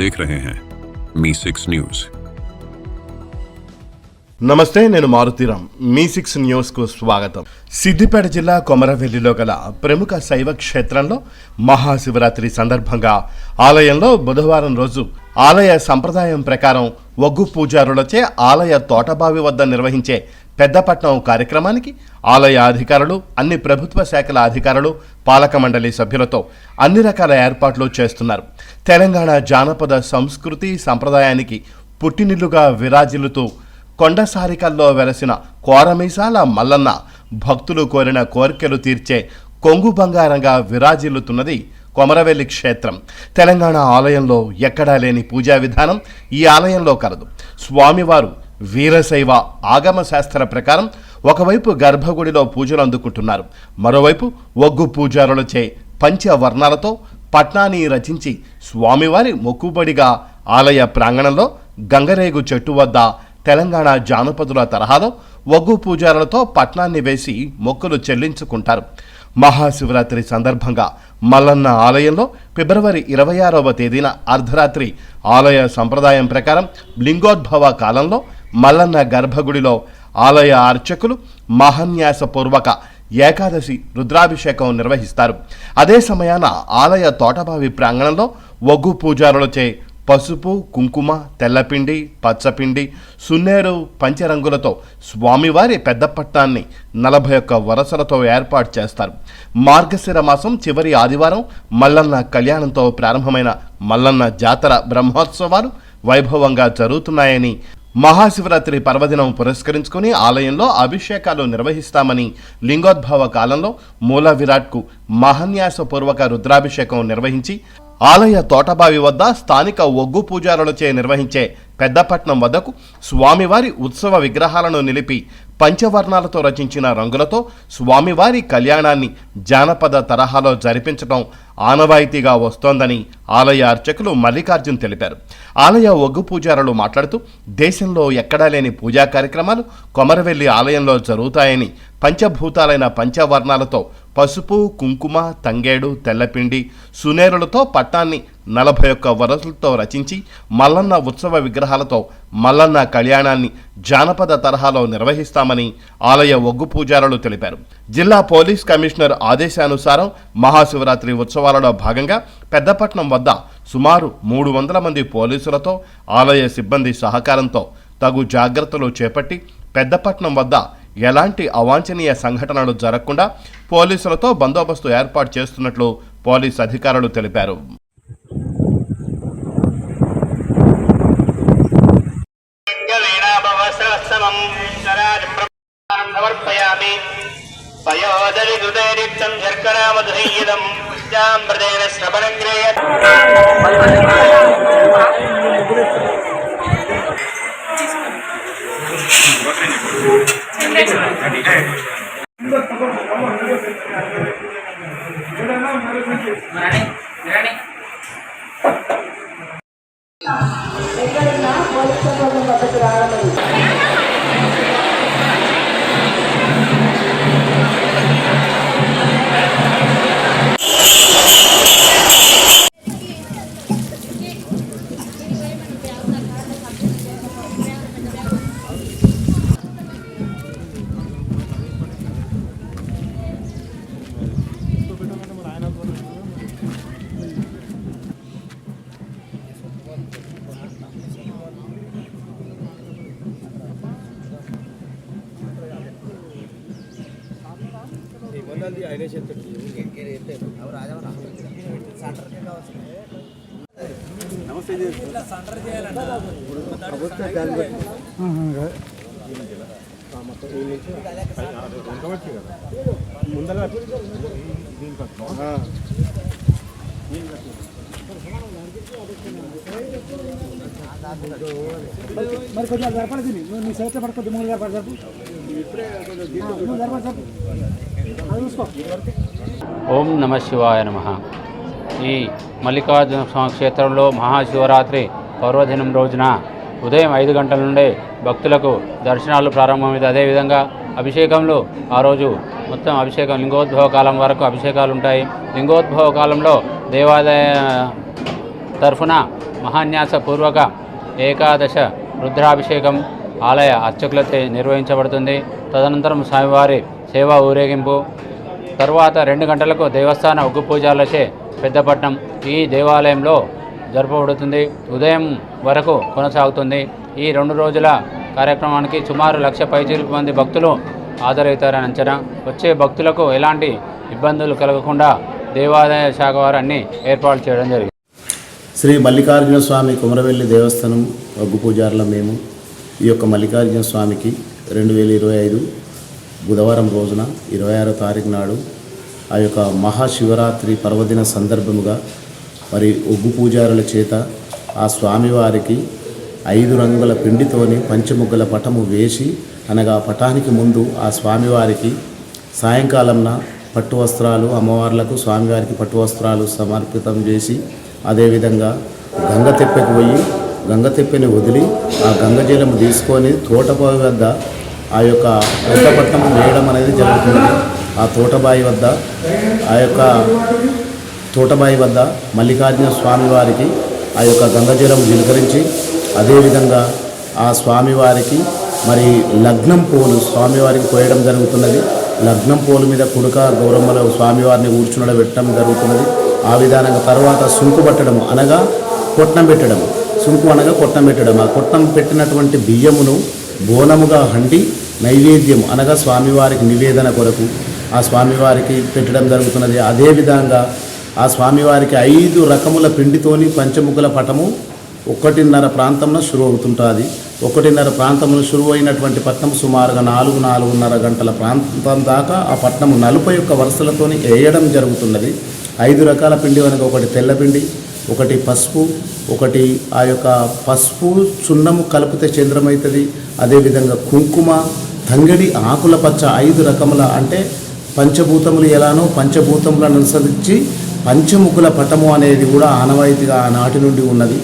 देख रहे हैं मी सिक्स न्यूज నమస్తే నేను మారుతీరామ్ మీ సిక్స్ న్యూస్కు స్వాగతం సిద్దిపేట జిల్లా కొమరవెల్లిలో గల ప్రముఖ శైవ క్షేత్రంలో మహాశివరాత్రి సందర్భంగా ఆలయంలో బుధవారం రోజు ఆలయ సంప్రదాయం ప్రకారం ఒగ్గు పూజారులచే ఆలయ తోటబావి వద్ద నిర్వహించే పెద్దపట్నం కార్యక్రమానికి ఆలయ అధికారులు అన్ని ప్రభుత్వ శాఖల అధికారులు పాలక మండలి సభ్యులతో అన్ని రకాల ఏర్పాట్లు చేస్తున్నారు. తెలంగాణ జానపద సంస్కృతి సంప్రదాయానికి పుట్టినిల్లుగా విరాజిల్లుతూ కొండ సారికల్లో వెలసిన కోరమీసాల మల్లన్న భక్తులు కోరిన కోరికలు తీర్చే కొంగు బంగారంగా విరాజిల్లుతున్నది కొమరవెల్లి క్షేత్రం. తెలంగాణ ఆలయంలో ఎక్కడా లేని పూజా విధానం ఈ ఆలయంలో కలదు. స్వామివారు వీరశైవ ఆగమ శాస్త్ర ప్రకారం ఒకవైపు గర్భగుడిలో పూజలు అందుకుంటున్నారు మరోవైపు ఒగ్గు పూజారులచే పంచవర్ణాలతో పట్నాన్ని రచించి స్వామివారి మొక్కుబడిగా ఆలయ ప్రాంగణంలో గంగరేగు చెట్టు వద్ద తెలంగాణ జానపదుల తరహాలో ఒగ్గు పూజారులతో పట్నాన్ని వేసి మొక్కులు చెల్లించుకుంటారు. మహాశివరాత్రి సందర్భంగా మల్లన్న ఆలయంలో ఫిబ్రవరి ఇరవై ఆరవ తేదీన అర్ధరాత్రి ఆలయ సంప్రదాయం ప్రకారం లింగోద్భవ కాలంలో మల్లన్న గర్భగుడిలో ఆలయ అర్చకులు మహాన్యాసపూర్వక ఏకాదశి రుద్రాభిషేకం నిర్వహిస్తారు. అదే సమయాన ఆలయ తోటబావి ప్రాంగణంలో ఒగ్గు పూజారులచే పసుపు కుంకుమ తెల్లపిండి పచ్చపిండి సున్నేరు పంచరంగులతో స్వామివారి పెద్ద పట్టాన్ని నలభై ఒక్క వరసలతో ఏర్పాటు చేస్తారు. మార్గశిర మాసం చివరి ఆదివారం మల్లన్న కళ్యాణంతో ప్రారంభమైన మల్లన్న జాతర బ్రహ్మోత్సవాలు వైభవంగా జరుగుతున్నాయని మహాశివరాత్రి పర్వదినం పురస్కరించుకుని ఆలయంలో అభిషేకాలు నిర్వహిస్తామని లింగోద్భవ కాలంలో మూల విరాట్కు మహాన్యాసపూర్వక రుద్రాభిషేకం నిర్వహించి ఆలయ తోటబావి వద్ద స్థానిక ఒగ్గు పూజారులచే నిర్వహించే పెద్దపట్నం వద్దకు స్వామివారి ఉత్సవ విగ్రహాలను నిలిపి పంచవర్ణాలతో రచించిన రంగులతో స్వామివారి కళ్యాణాన్ని జానపద తరహాలో జరిపించడం ఆనవాయితీగా వస్తోందని ఆలయ అర్చకులు మల్లికార్జున్ తెలిపారు. ఆలయ ఒగ్గు పూజారులు మాట్లాడుతూ దేశంలో ఎక్కడా లేని పూజా కార్యక్రమాలు కొమరవెల్లి ఆలయంలో జరుగుతాయని పంచభూతాలైన పంచవర్ణాలతో పసుపు కుంకుమ తంగేడు తెల్లపిండి సునేరులతో పట్టాన్ని నలభై ఒక్క వరసలతో రచించి మల్లన్న ఉత్సవ విగ్రహాలతో మల్లన్న కళ్యాణాన్ని జానపద తరహాలో నిర్వహిస్తామని ఆలయ ఒగ్గు పూజారులు తెలిపారు. జిల్లా పోలీస్ కమిషనర్ ఆదేశానుసారం మహాశివరాత్రి ఉత్సవాలలో భాగంగా పెద్దపట్నం వద్ద సుమారు మూడు వందల మంది పోలీసులతో ఆలయ సిబ్బంది సహకారంతో తగు జాగ్రత్తలు చేపట్టి పెద్దపట్నం వద్ద ఎలాంటి అవాంఛనీయ సంఘటనలు జరగకుండా పోలీసులతో బందోబస్తు ఏర్పాటు చేస్తున్నట్లు పోలీస్ అధికారులు తెలిపారు. पयोदरिकृतैरिक्तं शर्करामधुरीयदं पुष्टामृतेन श्रवणग्रेय ఎక్కడన్నా పోలీస్ స్టేషన్ వద్దకు రావడం మరి కొంచెం జరపడదు నువ్వు నీ చేతిలో పడుకోద్ది మూడు జరపడదు జరుపు ఓం నమ శివాయ నమ. ఈ మల్లికార్జున స్వామి క్షేత్రంలో మహాశివరాత్రి పర్వదినం రోజున ఉదయం ఐదు గంటల నుండే భక్తులకు దర్శనాలు ప్రారంభమైంది అదేవిధంగా అభిషేకంలో ఆ రోజు మొత్తం అభిషేకం లింగోద్భవ కాలం వరకు అభిషేకాలు ఉంటాయి. లింగోద్భవ కాలంలో దేవాదాయ తరఫున మహాన్యాసపూర్వక ఏకాదశ రుద్రాభిషేకం ఆలయ అర్చకులచే నిర్వహించబడుతుంది. తదనంతరం స్వామివారి సేవా ఊరేగింపు. తరువాత రెండు గంటలకు దేవస్థాన ఉగ్గు పూజలచే పెద్దపట్నం ఈ దేవాలయంలో జరపబడుతుంది. ఉదయం వరకు కొనసాగుతుంది. ఈ రెండు రోజుల కార్యక్రమానికి సుమారు లక్ష పైచీలకు మంది భక్తులు హాజరవుతారని అంచనా. వచ్చే భక్తులకు ఎలాంటి ఇబ్బందులు కలగకుండా దేవాదాయ శాఖ వారు అన్ని ఏర్పాటు చేయడం జరిగింది. శ్రీ మల్లికార్జున స్వామి కుమరవెల్లి దేవస్థానం వగ్గు పూజారుల మేము. ఈ యొక్క మల్లికార్జున స్వామికి రెండు వేల ఇరవై ఐదు బుధవారం రోజున ఇరవై ఆరో తారీఖు నాడు ఆ యొక్క మహాశివరాత్రి పర్వదిన సందర్భముగా మరి ఒగ్గు పూజారుల చేత ఆ స్వామివారికి ఐదు రంగుల పిండితోని పంచముగ్గుల పటము వేసి అనగా పటానికి ముందు ఆ స్వామివారికి సాయంకాలంన పట్టు వస్త్రాలు అమ్మవార్లకు స్వామివారికి పట్టు వస్త్రాలు సమర్పితం చేసి అదేవిధంగా గంగ తెప్పెకు పోయి గంగ తెప్పెని వదిలి ఆ గంగ జలము తీసుకొని తోటబావి వద్ద ఆ యొక్క పెద్దపట్నం వేయడం అనేది జరుగుతుంది. ఆ తోటబాయి వద్ద ఆ యొక్క తోటబాయి వద్ద మల్లికార్జున స్వామి వారికి ఆ యొక్క గంగజలం జీలకరించి అదేవిధంగా ఆ స్వామివారికి మరి లగ్నం పోలు స్వామివారికి పోయడం జరుగుతున్నది. లగ్నం పోలు మీద కుడుక గౌరమ్మలో స్వామివారిని కూర్చుండ పెట్టడం జరుగుతున్నది. ఆ విధానంగా తర్వాత సుంకు పట్టడం అనగా కొట్నం పెట్టడం. సుంకు అనగా కొట్నం పెట్టడం. ఆ కొట్నం పెట్టినటువంటి బియ్యమును బోనముగా హండి నైవేద్యం అనగా స్వామివారికి నివేదన కొరకు. ఆ స్వామివారికి పెట్టడం జరుగుతున్నది. అదేవిధంగా ఆ స్వామివారికి ఐదు రకముల పిండితోని పంచముఖుల పటము ఒకటిన్నర ప్రాంతంలో షురు అవుతుంటుంది. ఒకటిన్నర ప్రాంతంలో షురు అయినటువంటి పట్నం సుమారుగా నాలుగు నాలుగున్నర గంటల ప్రాంతం దాకా ఆ పట్నము నలుపై యొక్క వరుసలతోని వేయడం జరుగుతున్నది. ఐదు రకాల పిండి అనగా ఒకటి తెల్ల పిండి ఒకటి పసుపు ఒకటి ఆ యొక్క పసుపు చున్నము కలిపితే చంద్రమవుతుంది అదేవిధంగా కుంకుమ తంగడి ఆకుల పచ్చ ఐదు రకముల అంటే పంచభూతములు ఎలానో పంచభూతములను అనుసరించి పంచముఖుల పటము అనేది కూడా ఆనవాయితీగా ఆనాటి నుండి ఉన్నది.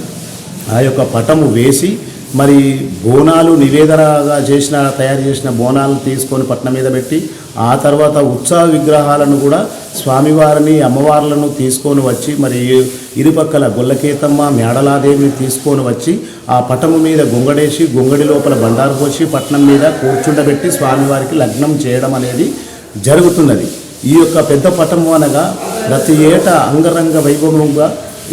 ఆ యొక్క పటము వేసి మరి బోనాలు నివేదనగా చేసిన తయారు చేసిన బోనాలను తీసుకొని పట్నం మీద పెట్టి ఆ తర్వాత ఉత్సవ విగ్రహాలను కూడా స్వామివారిని అమ్మవార్లను తీసుకొని వచ్చి మరి ఇరుపక్కల గొల్లకేతమ్మ మేడలాదేవిని తీసుకొని వచ్చి ఆ పటము మీద గొంగడేసి గొంగడి లోపల బండారు పోసి పట్నం మీద కూర్చుండబెట్టి స్వామివారికి లగ్నం చేయడం అనేది జరుగుతున్నది. ఈ యొక్క పెద్ద పటము అనగా ప్రతి ఏటా అంగరంగ వైభవంగా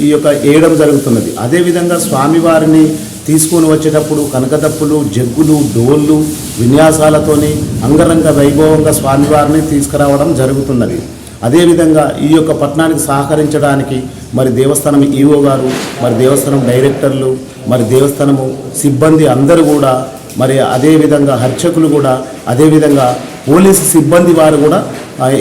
ఈ యొక్క వేయడం జరుగుతున్నది. అదేవిధంగా స్వామివారిని తీసుకొని వచ్చేటప్పుడు కనకదప్పులు జగ్గులు డోళ్ళు విన్యాసాలతోని అంగరంగ వైభవంగా స్వామివారిని తీసుకురావడం జరుగుతున్నది. అదేవిధంగా ఈ యొక్క పట్టణానికి సహకరించడానికి మరి దేవస్థానం ఈఓ గారు మరి దేవస్థానం డైరెక్టర్లు మరి దేవస్థానము సిబ్బంది అందరూ కూడా మరి అదేవిధంగా అర్చకులు కూడా అదేవిధంగా పోలీసు సిబ్బంది వారు కూడా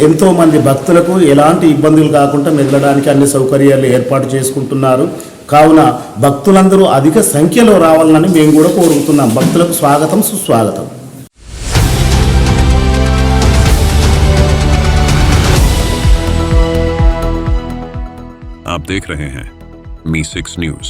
ఎంతోమంది భక్తులకు ఎలాంటి ఇబ్బందులు కాకుండా మెదలడానికి అన్ని సౌకర్యాలు ఏర్పాటు చేసుకుంటున్నారు. కావున భక్తులందరూ అధిక సంఖ్యలో రావాలని మేము కూడా కోరుకుంటున్నాం భక్తులకు స్వాగతం సుస్వాగతం आप देख रहे हैं मी सिक्स न्यूज